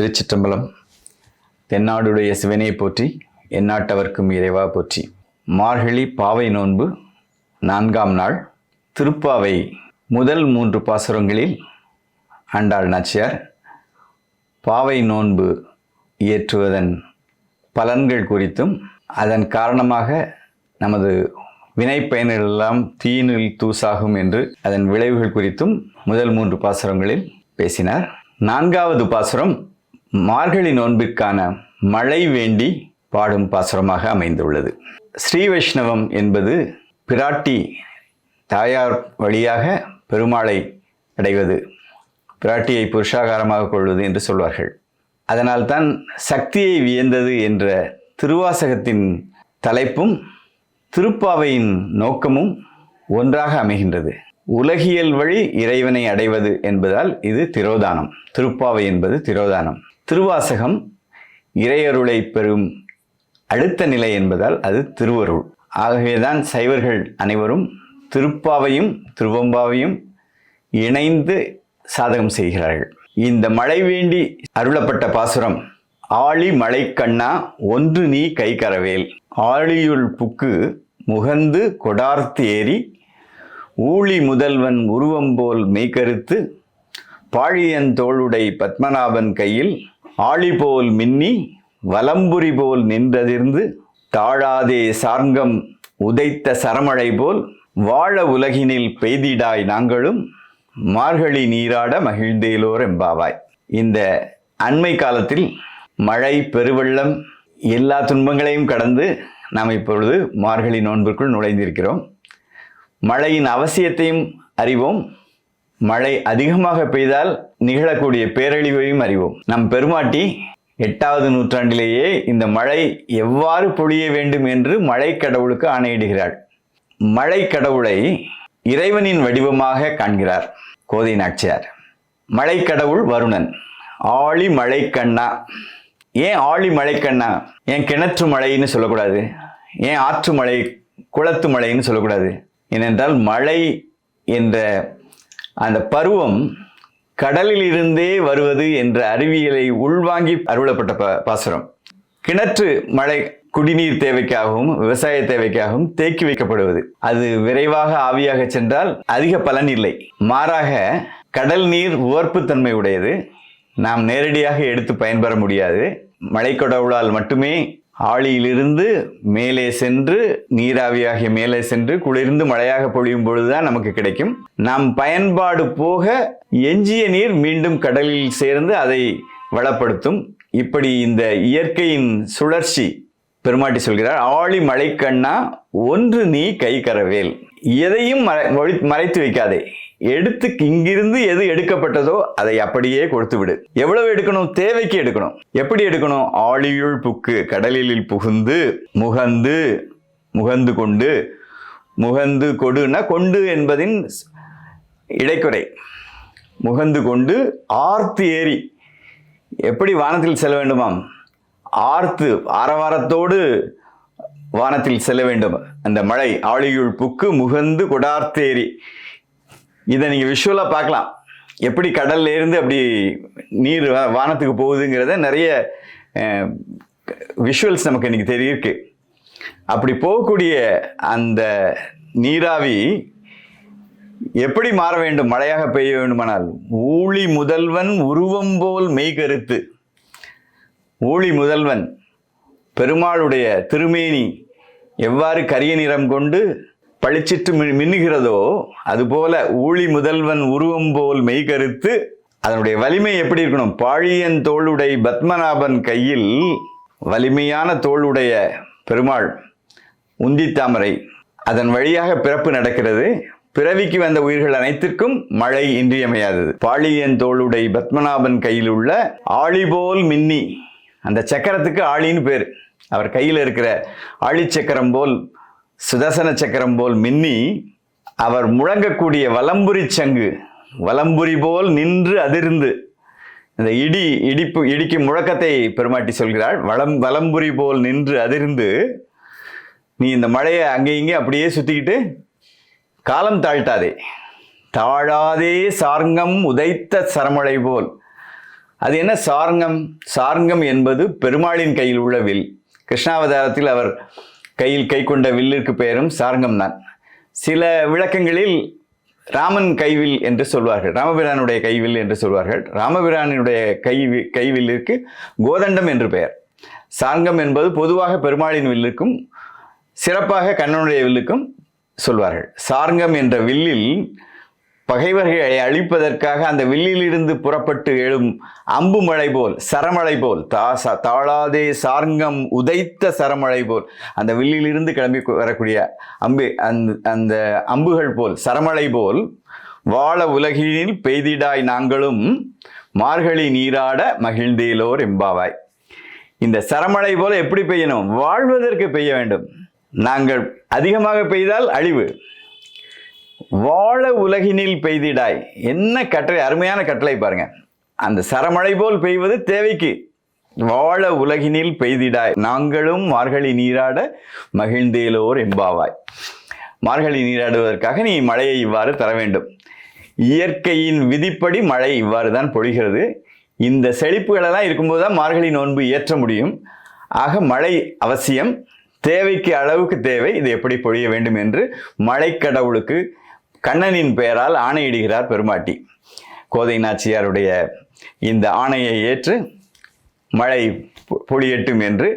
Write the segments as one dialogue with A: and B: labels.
A: திருச்சிற்றம்பலம். தென்னாடுடைய சிவனை போற்றி எந்நாட்டவர்க்கும் இறைவா போற்றி. மார்கழி பாவை நோன்பு நான்காம் நாள் திருப்பாவை முதல் மூன்று பாசுரங்களில் ஆண்டாள் நாச்சியார் பாவை நோன்பு இயற்றுவதன் பலன்கள் குறித்தும் அதன் காரணமாக நமது வினை பயன்களெல்லாம் தீயினில் தூசாகும் என்று அதன் விளைவுகள் குறித்தும் முதல் மூன்று பாசுரங்களில் பேசினார். நான்காவது பாசுரம் மார்கழி நோன்பிற்கான மழை வேண்டி பாடும் பாசுரமாக அமைந்துள்ளது. ஸ்ரீ வைஷ்ணவம் என்பது பிராட்டி தாயார் வழியாக பெருமாளை அடைவது பிராட்டியை புருஷாகாரமாக கொள்வது என்று சொல்வார்கள். அதனால்தான் சக்தியை வியந்தது என்ற திருவாசகத்தின் தலைப்பும் திருப்பாவையின் நோக்கமும் ஒன்றாக அமைகின்றது. உலகியல் வழி இறைவனை அடைவது என்பதால் இது திரோதானம். திருப்பாவை என்பது திரோதானம். திருவாசகம் இறையருளை பெறும் அடுத்த நிலை என்பதால் அது திருவருள். ஆகவேதான் சைவர்கள் அனைவரும் திருப்பாவையும் திருவம்பாவையும் இணைந்து சாதகம் செய்கிறார்கள். இந்த மழை வேண்டி அருளப்பட்ட பாசுரம் ஆழி மழைக்கண்ணா ஒன்று நீ கை கரவேல் ஆழியுள் புக்கு முகந்து கொடார்த்து ஏறி ஊழி முதல்வன் உருவம் போல் மெய்கருத்து பாழியன் தோளுடை பத்மநாபன் கையில் ஆழி போல் மின்னி வலம்புரி போல் நின்றதிர்ந்து தாழாதே சார்ங்கம் உதைத்த சரமழை போல் வாழ உலகினில் பெய்திடாய் நாங்களும் மார்கழி நீராட மகிழ்ந்தேலோர் எம்பாவாய் இந்த அண்மை காலத்தில் மழை பெருவெள்ளம் எல்லா துன்பங்களையும் கடந்து நாம் இப்பொழுது மார்கழி நோன்பிற்குள் நுழைந்திருக்கிறோம். மழையின் அவசியத்தையும் அறிவோம். மழை அதிகமாக பெய்தால் நிகழக்கூடிய பேரழிவையும் அறிவோம். நம் பெருமாட்டி எட்டாவது நூற்றாண்டிலேயே இந்த மழை எவ்வாறு பொழிய வேண்டும் என்று மழை கடவுளுக்கு ஆணையிடுகிறாள். மழை கடவுளை இறைவனின் வடிவமாக காண்கிறார் கோதை நாச்சியார். மழை கடவுள் வருணன் ஆழி மழை கண்ணா. ஏன் ஆழி மழை கண்ணா? ஏன் கிணற்று மழைன்னு சொல்லக்கூடாது? ஏன் ஆற்று மழை குளத்து மழைன்னு சொல்லக்கூடாது? ஏனென்றால் மழை என்ற அந்த பருவம் கடலில் இருந்தே வருவது என்ற அறிவியலை உள்வாங்கி அருளப்பட்ட ப பாசுரம். கிணற்று மழை குடிநீர் தேவைக்காகவும் விவசாய தேவைக்காகவும் தேக்கி வைக்கப்படுவது. அது விரைவாக ஆவியாக சென்றால் அதிக பலன் இல்லை. மாறாக கடல் நீர் உவர்ப்புத்தன்மை உடையது நாம் நேரடியாக எடுத்து பயன்பெற முடியாது. மழை கொடவுளால் மட்டுமே ஆழியிலிருந்து மேலே சென்று நீராவியாகிய மேலே சென்று குளிர்ந்து மழையாக பொழியும் பொழுதுதான் நமக்கு கிடைக்கும். நாம் பயன்பாடு போக எஞ்சிய நீர் மீண்டும் கடலில் சேர்ந்து அதை வளப்படுத்தும். இப்படி இந்த இயற்கையின் சுழற்சி பெருமாட்டி சொல்கிறார் ஆழி மழைக்கண்ணா ஒன்று நீ கை கரவேல். எதையும் மறை- மறைத்து வைக்காதே. எடுத்து இங்கிருந்து எது எடுக்கப்பட்டதோ அதை அப்படியே கொடுத்து விடு எவ்வளவு எடுக்கணும்? தேவைக்கு எடுக்கணும். எப்படி எடுக்கணும்? ஆழியுள் புக்கு கடலில் புகுந்து முகந்து முகந்து கொண்டு முகந்து கொடுன்னா கொண்டு என்பதின் இடைக்குறை. முகந்து கொண்டு ஆர்த்து ஏறி. எப்படி வானத்தில் செல்ல வேண்டுமாம்? ஆர்த்து ஆரவாரத்தோடு வானத்தில் செல்ல வேண்டும். அந்த மழை ஆழியுள் புக்கு முகந்து கொடார்த்தேரி இதை நீங்கள் விஷுவலாக பார்க்கலாம். எப்படி கடல்ல இருந்து அப்படி நீர் வானத்துக்கு போகுதுங்கிறத நிறைய விஷுவல்ஸ் நமக்கு இன்னைக்கு தெரியிருக்கு. அப்படி போகக்கூடிய அந்த நீராவி எப்படி மாற வேண்டும் மழையாக பெய்ய வேண்டுமானால்? ஊழி முதல்வன் உருவம் போல் மெய்கருத்து ஊழி முதல்வன் பெருமாளுடைய திருமேனி எவ்வாறு கரிய நிறம் கொண்டு பளிச்சிட்டு மின்னுகிறதோ அதுபோல ஊழி முதல்வன் உருவம் போல் மெய்கருத்து அதனுடைய வலிமை எப்படி இருக்கணும்? பாழியன் தோளுடை பத்மநாபன் கையில் வலிமையான தோளுடைய பெருமாள் உந்தி தாமரை. அதன் வழியாக பிறப்பு நடக்கிறது. பிறவிக்கு வந்த உயிர்கள் அனைத்திற்கும் மழை இன்றியமையாதது. பாழியன் தோளுடை பத்மநாபன் கையில் உள்ள ஆழி போல் மின்னி. அந்த சக்கரத்துக்கு ஆழின்னு பேர். அவர் கையில் இருக்கிற ஆழிச்சக்கரம் போல் சுதர்சன சக்கரம் போல் மின்னி அவர் முழங்கக்கூடிய வலம்புரி சங்கு வலம்புரி போல் நின்று அதிர்ந்து இந்த இடி இடிப்பு இடிக்கும் முழக்கத்தை பெருமாட்டி சொல்கிறாள் வளம் வலம்புரி போல் நின்று அதிர்ந்து நீ இந்த மழையை அங்கே இங்கே அப்படியே சுற்றிக்கிட்டு காலம் தாழ்த்தாதே. தாழாதே சார்ங்கம் உதைத்த சரமழை போல். அது என்ன சார்ங்கம்? சார்ங்கம் என்பது பெருமாளின் கையில் உள்ள வில். கிருஷ்ணாவதாரத்தில் அவர் கையில் கை கொண்ட வில்லிற்கு பெயரும் சாரங்கம் தான் சில விளக்கங்களில் ராமன் கைவில் என்று சொல்வார்கள். ராமபிரானுடைய கைவில் என்று சொல்வார்கள். ராமபிரானுடைய கை கைவில்லிற்கு கோதண்டம் என்று பெயர். சாங்கம் என்பது பொதுவாக பெருமாளின் வில்லுக்கும் சிறப்பாக கண்ணனுடைய வில்லுக்கும் சொல்வார்கள். சார்ங்கம் என்ற வில்லில் பகைவர்களை அழிப்பதற்காக அந்த வில்லிலிருந்து புறப்பட்டு எழும் அம்பு மழை போல் சரமழை போல் தா ச- தாழாதே சார்ங்கம் உதைத்த சரமழை போல் அந்த வில்லிலிருந்து கிளம்பி வரக்கூடிய அம்பு அந்த அந்த அம்புகள் போல் சரமழை போல் வாழ உலகினில் பெய்திடாய் நாங்களும் மார்கழி நீராட மகிழ்ந்தேலோர் எம்பாவாய் இந்த சரமழை போல எப்படி பெய்யணும்? வாழ்வதற்கு பெய்ய வேண்டும். நாங்கள் அதிகமாக பெய்தால் அழிவு. வாழ உலகினில் பெய்திடாய். என்ன கட்டளை அருமையான கட்டளை பாருங்க. அந்த சரமழை போல் பெய்வது தேவைக்கு. வாழ உலகினில் பெய்திடாய். நாங்களும் மார்கழி நீராட மகிழ்ந்தேலோர் எம்பாவாய் மார்கழி நீராடுவதற்காக நீ மழையை இவ்வாறு தர வேண்டும். இயற்கையின் விதிப்படி மழை இவ்வாறு தான் பொழிகிறது. இந்த செழிப்புகளெல்லாம் இருக்கும்போது தான் மார்கழி நோன்பு ஏற்ற முடியும். ஆக மழை அவசியம். தேவைக்கு அளவுக்கு தேவை. இது எப்படி பொழிய வேண்டும் என்று மழைக்கடவுளுக்கு கண்ணனின் பெயரால் ஆணையிடுகிறார் பெருமாட்டி. கோதை நாச்சியாருடைய இந்த ஆணையை ஏற்று மழை பொழியட்டும் என்று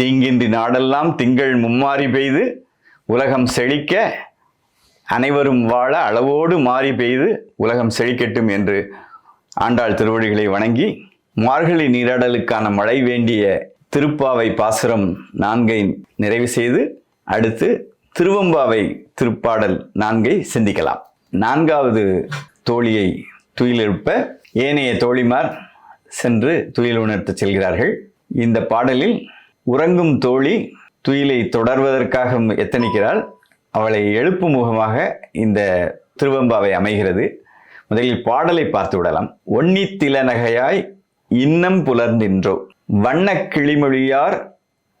A: தீங்கின்றி நாடெல்லாம் திங்கள் மும்மாறி பெய்து உலகம் செழிக்க அனைவரும் வாழ அளவோடு மாறி பெய்து உலகம் செழிக்கட்டும் என்று ஆண்டாள் திருவடிகளை வணங்கி மார்கழி நீராடலுக்கான மழை வேண்டிய திருப்பாவை பாசுரம் நான்கை நிறைவு செய்து அடுத்து திருவம்பாவை திருப்பாடல் நான்கை சிந்திக்கலாம். நான்காவது தோழியை துயிலெழுப்ப ஏனைய தோழிமார் சென்று துயில் உணர்த்த செல்கிறார்கள். இந்த பாடலில் உறங்கும் தோழி துயிலை தொடர்வதற்காக எத்தனிக்கிறாள்? அவளை எழுப்பும் முகமாக இந்த திருவம்பாவை அமைகிறது. முதலில் பாடலை பார்த்து விடலாம். ஒன்னித்தில நகையாய் இன்னம் புலர்ந்தின்றோ வண்ணக் கிளிமொழியார்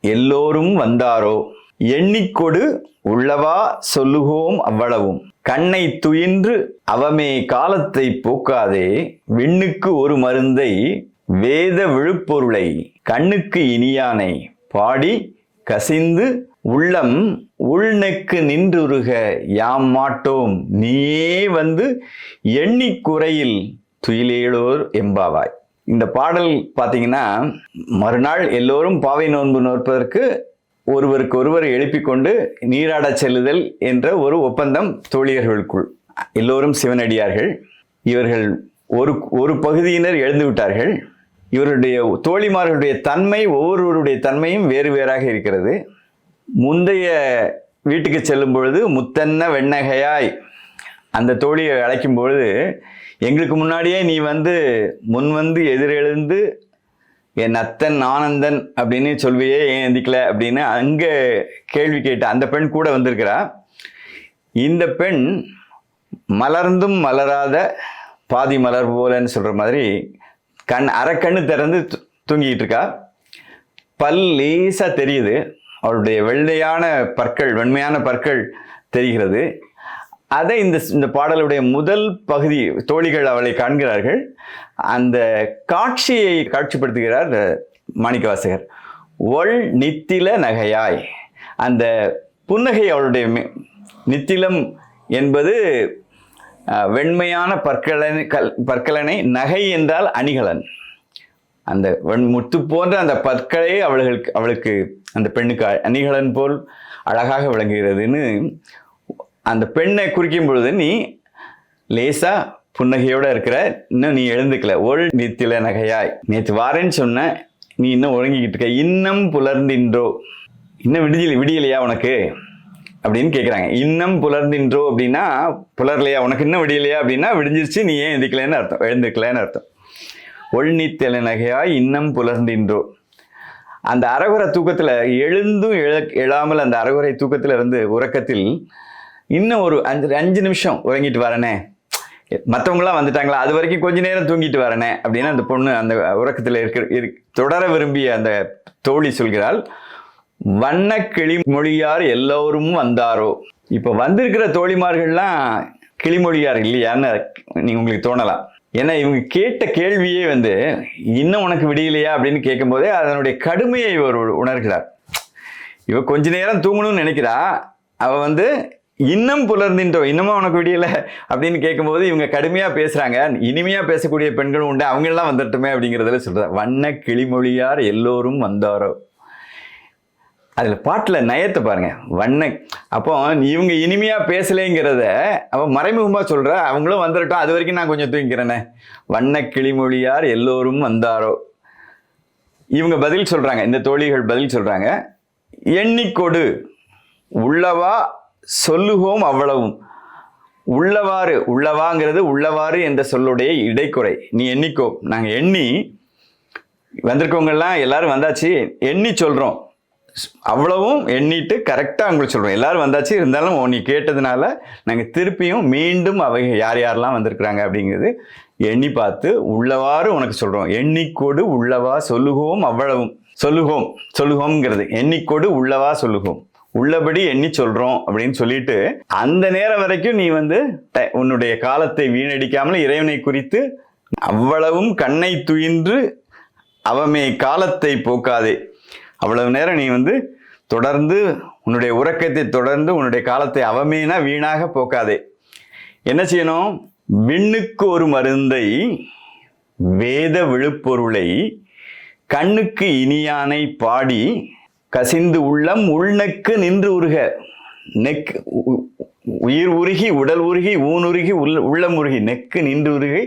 A: எல்லோரும் வந்தாரோ எண்ணிக்கொடு உள்ளவா சொல்லுகோம் அவ்வளவும். கண்ணை துயின்று அவமே காலத்தை போக்காதே. விண்ணுக்கு ஒரு மருந்தை வேத விழுப்பொருளை கண்ணுக்கு இனியானை பாடி கசிந்து உள்ளம் உள்நெக்கு நின்றுருக யாம் மாட்டோம். நீயே வந்து எண்ணிக்குறையில் துயிலேளோர் எம்பாவாய் இந்த பாடல் பார்த்தீங்கன்னா மறுநாள் எல்லோரும் பாவை நோன்பு நோற்பதற்கு ஒருவருக்கு ஒருவர் எழுப்பிக் கொண்டு நீராடச் செல்லுதல் என்ற ஒரு ஒப்பந்தம் தோழியர்களுக்குள். எல்லோரும் சிவனடியார்கள். இவர்கள் ஒரு ஒரு பகுதியினர் எழுந்து விட்டார்கள். இவருடைய தோழிமார்களுடைய தன்மை ஒவ்வொருவருடைய தன்மையும் வேறு வேறாக இருக்கிறது. முந்தைய வீட்டுக்கு செல்லும் பொழுது முத்தன்ன வெண்ணகையாய் அந்த தோழியை அழைக்கும் பொழுது எங்களுக்கு முன்னாடியே நீ வந்து முன் வந்து எதிரெழுந்து என் அத்தன் ஆனந்தன் அப்படின்னு சொல்வியே ஏன் எந்திக்கல அப்படின்னு அங்கே கேள்வி கேட்ட அந்த பெண் கூட வந்திருக்கிறா. இந்த பெண் மலர்ந்தும் மலராத பாதி மலர் போலன்னு சொல்கிற மாதிரி கண் அரைக்கண்ணு திறந்து தூங்கிக்கிட்டு தூங்கிட்டு இருக்கா. பல் லேசாக தெரியுது. அவளுடைய வெள்ளையான பற்கள் வெண்மையான பற்கள் தெரிகிறது. அதை இந்த இந்த பாடலுடைய முதல் பகுதி தோழிகள் அவளை காண்கிறார்கள். அந்த காட்சியை காட்சிப்படுத்துகிறார் மாணிக்கவாசகர். ஒள் நித்தில நகையாய். அந்த புன்னகை அவளுடைய மெ- நித்திலம் என்பது வெண்மையான பற்களனை கல் பற்களனை நகை என்றால் அணிகலன். அந்த வெண் முத்து போன்ற அந்த பற்களே அவளுக்கு அவளுக்கு அந்த பெண்ணுக்கு அணிகலன் போல் அழகாக விளங்குகிறதுன்னு அந்த பெண்ணை குறிக்கும் பொழுது நீ லேசா புன்னகையோட இருக்கிற இன்னும் நீ எழுந்துக்கல. ஒள் நித்தில நகையாய். நேற்று வாரேன்னு சொன்ன நீ இன்னும் ஒழுங்கிக்கிட்டு இருக்க. இன்னும் புலர்ந்தின்றோ. இன்னும் விடியல விடியலையா உனக்கு? அப்படின்னு கேட்குறாங்க இன்னும் புலர்ந்தின்றோ அப்படின்னா புலர்லையா? உனக்கு இன்னும் விடியலையா அப்படின்னா விடிஞ்சிருச்சு நீ ஏன் எந்திக்கலைன்னு அர்த்தம். எழுந்துக்கலைன்னு அர்த்தம். ஒள்நித்தல நகையாய் இன்னம் புலர்ந்தின்றோ. அந்த அறகுறை தூக்கத்தில் எழுந்தும் எழ எழாமல் அந்த அரகுரை தூக்கத்தில் இருந்து உறக்கத்தில் இன்னும் ஒரு அஞ்சு அஞ்சு நிமிஷம் உறங்கிட்டு வரனே. மற்றவங்களாம் வந்துட்டாங்களா? அது வரைக்கும் கொஞ்ச நேரம் தூங்கிட்டு வரனே அப்படின்னு அந்த பொண்ணு அந்த உறக்கத்தில் இருக்க இரு- தொடர விரும்பிய அந்த தோழி சொல்கிறாள் வண்ண கிளிமொழியார் எல்லோரும் வந்தாரோ? இப்போ வந்திருக்கிற தோழிமார்கள்லாம் கிளிமொழியார் இல்லையான்னு நீங்கள் உங்களுக்கு தோணலாம். ஏன்னா இவங்க கேட்ட கேள்வியே வந்து இன்னும் உனக்கு விடியலையா? அப்படின்னு கேட்கும்போதே அதனுடைய கடுமையை இவர் உணர்கிறார். இவ கொஞ்ச நேரம் தூங்கணும்னு நினைக்கிறா. அவ வந்து இன்னும் புலர்ந்தின்றோ இன்னமும் உனக்கு விடியல? அப்படின்னு கேட்கும்போது இவங்க கடுமையாக பேசுகிறாங்க இனிமையாக பேசக்கூடிய பெண்களும் உண்டு. அவங்கெல்லாம் வந்துட்டுமே அப்படிங்கிறதுல சொல்ற வண்ண கிளிமொழியார் எல்லோரும் வந்தாரோ? அதில் பாட்டில் நயத்தை பாருங்க. வண்ண அப்போ இவங்க இனிமையாக பேசலைங்கிறத அவன் மறைமுகமாக சொல்கிற அவங்களும் வந்துடட்டும் அது வரைக்கும் நான் கொஞ்சம் தூங்கிக்கிறேனே. வண்ண கிளிமொழியார் எல்லோரும் வந்தாரோ? இவங்க பதில் சொல்கிறாங்க இந்த தோழிகள் பதில் சொல்கிறாங்க எண்ணிக்கொடு உள்ளவா சொல்லுகோம் அவ்வளவும். உள்ளவாறு உள்ளவாங்கிறது உள்ளவாறு என்ற சொல்லுடைய இடைக்குறை. நீ எண்ணிக்கோ. நாங்கள் எண்ணி வந்திருக்கவங்கெல்லாம் எல்லாரும் வந்தாச்சு எண்ணி சொல்கிறோம் அவ்வளவும் எண்ணிட்டு கரெக்டாக உங்களுக்கு சொல்கிறோம் எல்லாரும் வந்தாச்சு இருந்தாலும் நீ கேட்டதுனால நாங்கள் திருப்பியும் மீண்டும் அவங்க யார் யாரெல்லாம் வந்திருக்கிறாங்க அப்படிங்கிறது எண்ணி பார்த்து உள்ளவாறு உனக்கு சொல்கிறோம் எண்ணிக்கோடு உள்ளவா சொல்லுகோம் அவ்வளவும். சொல்லுகோம் சொல்லுகோம்ங்கிறது எண்ணிக்கோடு உள்ளவா சொல்லுகோம் உள்ளபடி எண்ணி சொல்றோம் அப்படின்னு சொல்லிட்டு அந்த நேரம் வரைக்கும் நீ வந்து ட- உன்னுடைய காலத்தை வீணடிக்காமல் இறைவனை குறித்து அவ்வளவும் கண்ணை துயின்று அவமே காலத்தை போக்காதே. அவ்வளவு நேரம் நீ வந்து தொடர்ந்து உன்னுடைய உறக்கத்தை தொடர்ந்து உன்னுடைய காலத்தை அவமேனா வீணாக போக்காதே. என்ன செய்யணும்? விண்ணுக்கு ஒரு மருந்தை வேத விழுப்பொருளை கண்ணுக்கு இனியானை பாடி கசிந்து உள்ளம் உள்நெக்கு நின்று உருக. நெக் உயிர் உருகி உடல் உருகி ஊனுருகி உள்ள உள்ளம் உருகி நெக்கு நின்று உருகி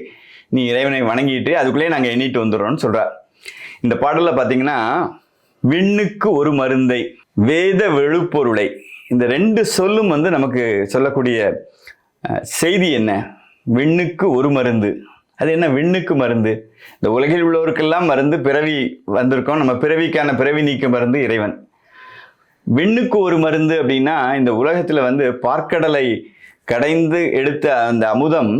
A: நீ இறைவனை வணங்கிட்டு அதுக்குள்ளேயே நாங்கள் எண்ணிட்டு வந்துடுறோம்னு சொல்கிறார் இந்த பாடலில் பார்த்தீங்கன்னா விண்ணுக்கு ஒரு மருந்தை வேத வெழுப்பொருளை. இந்த ரெண்டு சொல்லும் வந்து நமக்கு சொல்லக்கூடிய செய்தி என்ன? விண்ணுக்கு ஒரு மருந்து. அது என்ன விண்ணுக்கு மருந்து? இந்த உலகில் உள்ளவருக்கெல்லாம் மருந்து பிறவி வந்திருக்கோம். நம்ம பிறவிக்கான பிறவி நீக்க மருந்து இறைவன். விண்ணுக்கு ஒரு மருந்து அப்படின்னா இந்த உலகத்தில் வந்து பார்க்கடலை கடைந்து எடுத்த அந்த அமுதம்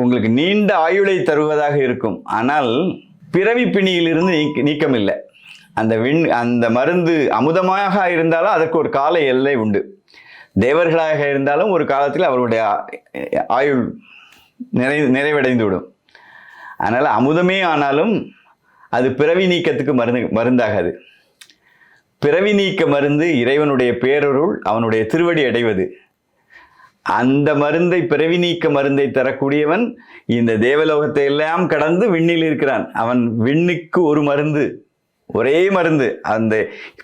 A: உங்களுக்கு நீண்ட ஆயுளை தருவதாக இருக்கும். ஆனால் பிறவி பிணியிலிருந்து நீக்க நீக்கமில்லை. அந்த விண் அந்த மருந்து அமுதமாக இருந்தாலும் அதற்கு ஒரு கால எல்லை உண்டு. தேவர்களாக இருந்தாலும் ஒரு காலத்தில் அவருடைய ஆயுள் நிறை நிறைவடைந்து விடும் அதனால் அமுதமே ஆனாலும் அது பிறவி நீக்கத்துக்கு மருந்து மருந்தாகாது. பிறவி நீக்க மருந்து இறைவனுடைய பேரருள் அவனுடைய திருவடி அடைவது. அந்த மருந்தை பிறவி நீக்க மருந்தை தரக்கூடியவன் இந்த தேவலோகத்தை எல்லாம் கடந்து விண்ணில் இருக்கிறான். அவன் விண்ணுக்கு ஒரு மருந்து ஒரே மருந்து. அந்த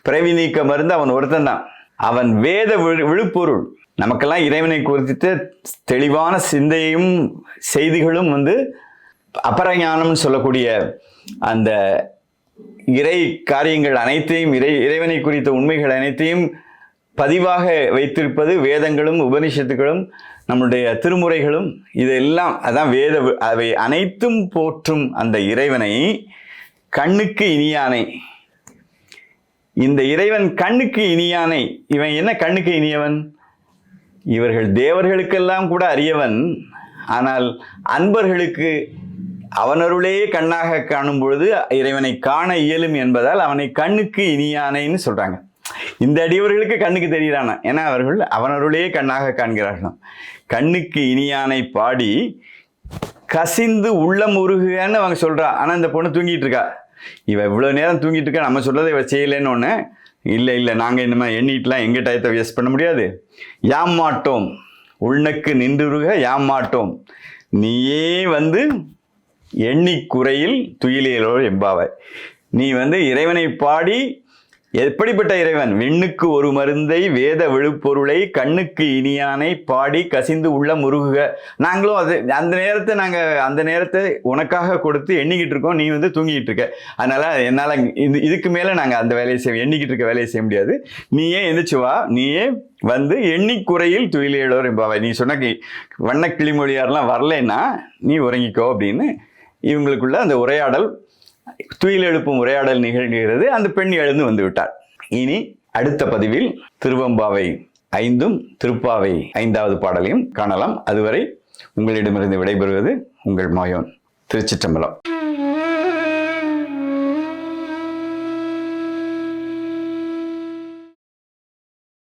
A: பிறவி நீக்க மருந்து அவன் ஒருத்தன் தான். அவன் வேத விழு விழுப்பொருள். நமக்கெல்லாம் இறைவனை குறித்த தெளிவான சிந்தையும் செய்திகளும் வந்து அபரஞானம்னு சொல்லக்கூடிய அந்த இறை காரியங்கள் அனைத்தையும் இறை இறைவனை குறித்த உண்மைகள் அனைத்தையும் பதிவாக வைத்திருப்பது வேதங்களும் உபனிஷத்துகளும் நம்முடைய திருமுறைகளும் இதெல்லாம் அதான் வேத அவை அனைத்தும் போற்றும் அந்த இறைவனை கண்ணுக்கு இனியானை. இந்த இறைவன் கண்ணுக்கு இனியானை. இவன் என்ன கண்ணுக்கு இனியவன்? இவர்கள் தேவர்களுக்கெல்லாம் கூட அறியவன் ஆனால் அன்பர்களுக்கு அவனருளே கண்ணாக காணும் பொழுது இறைவனை காண இயலும் என்பதால் அவனை கண்ணுக்கு இனியானைன்னு சொல்றாங்க. இந்த அடியவர்களுக்கு கண்ணுக்கு தெரிகிறானா ஏன்னா அவர்கள் அவனருளே கண்ணாக காண்கிறார்களாம். கண்ணுக்கு இனியானை பாடி கசிந்து உள்ளம் உருகுகன்னு அவங்க சொல்றா. ஆனா இந்த பொண்ணு தூங்கிட்டு இருக்கா. இவ இவ்வளவு நேரம் தூங்கிட்டு இருக்கா. நம்ம சொல்றதை இவ செய்யலைன்னு ஒன்று இல்லை இல்லை நாங்கள் இனிமே எண்ணிட்டுலாம் எங்க டயத்தை வேஸ்ட் பண்ண முடியாது. யாம் மாட்டோம். உள்நக்கு நின்றுருக யாம் மாட்டோம். நீயே வந்து எண்ணி குறையில் துயிலேலோ எம்பாவை நீ வந்து இறைவனை பாடி எப்படிப்பட்ட இறைவன்? விண்ணுக்கு ஒரு மருந்தை வேத விழுப்பொருளை கண்ணுக்கு இனியானை பாடி கசிந்து உள்ள முருகுக. நாங்களும் அது அந்த நேரத்தை நாங்கள் அந்த நேரத்தை உனக்காக கொடுத்து எண்ணிக்கிட்டு இருக்கோம் நீ வந்து தூங்கிட்டு இருக்க. அதனால் என்னால் இது இதுக்கு மேலே நாங்கள் அந்த வேலையை செய்ய எண்ணிக்கிட்டு இருக்க வேலையை செய்ய முடியாது. நீயே எந்திரிச்சு வா. நீயே வந்து எண்ணிக்குறையில் துயிலேழோர் என்பாவை. நீ சொன்ன வண்ண கிளிமொழியாரெல்லாம் வரலைன்னா நீ உறங்கிக்கோ அப்படின்னு இவங்களுக்குள்ள அந்த உரையாடல் துயில் எழுப்பும் உரையாடல் நிகழ்கிறது. அந்த பெண் எழுந்து வந்து விட்டார். இனி அடுத்த பதிவில் திருவம்பாவை ஐந்தும் திருப்பாவை ஐந்தாவது பாடலையும் காணலாம். அதுவரை உங்களிடமிருந்து விடைபெறுவது உங்கள் மாயோன் திருச்சிற்றம்பலம்.